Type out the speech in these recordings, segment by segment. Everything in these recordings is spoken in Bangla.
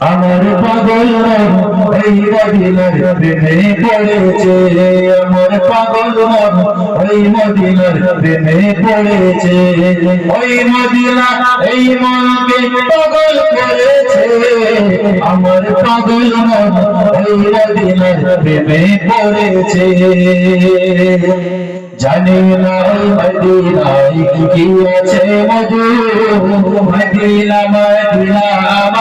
আমার পাগল ওই মদিনার প্রেমে পড়েছে। আমার পাগল ওই মদিনার প্রেমে পড়েছে। ওই মদিনা, এই মনকে পাগল করেছে। আমার পাগল ওই মদিনার প্রেমে পড়েছে। জানি না মদিনায় কি আছে মধু। মদিনা মদিনা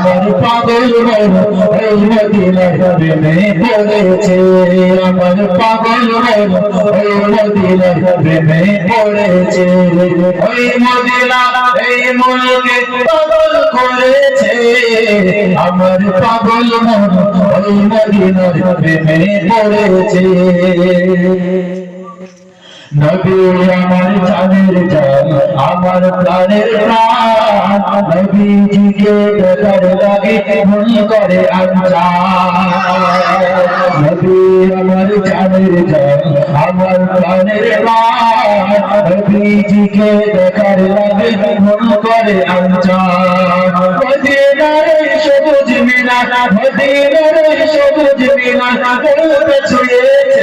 আমার পাগল মন ওই মদিনার প্রেমে পড়েছে আমার পাগল মন পড়েছে ওই মদিনা এই মনকে মন পড়েছে নবী আমার জানের জান আমার প্রাণের প্রাণ নবীজিকে দেখার লাগে মন করে নবী আমার জানের জান আমার প্রাণের প্রাণ নবীজিকে দেখার লাগে মন করে আঞ্জান মদিনার সবুজ মিনার মদিনার সবুজ মিনার বলতে ছুঁয়েছে।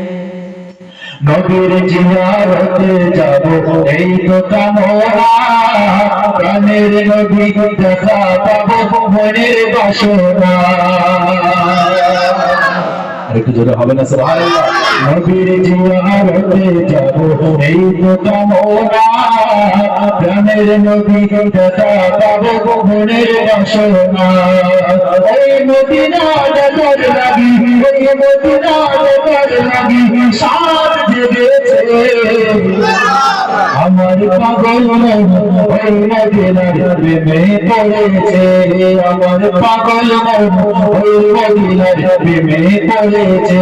নবীর জিয়ারতে যাব, এই তো কামনা। প্রাণের নবী দেখা পাবো, মনের বাসনা। একটু জোরে হবে না, সুবহানাল্লাহ। নবীর জিয়ারতে যাব, এই তো কামনা। প্রাণের নবী দেখা পাবো, মনের বাসনা। ওই মদিনা নজর লাগি ওই মদিনা নজর লাগি সার জেগেছে আমার পাগল ওই মদিনার প্রেমে পড়েছে। আমার পাগল ওই মদিনার প্রেমে পড়েছে।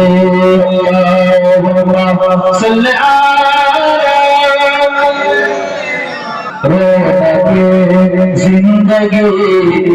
জিন্দগি।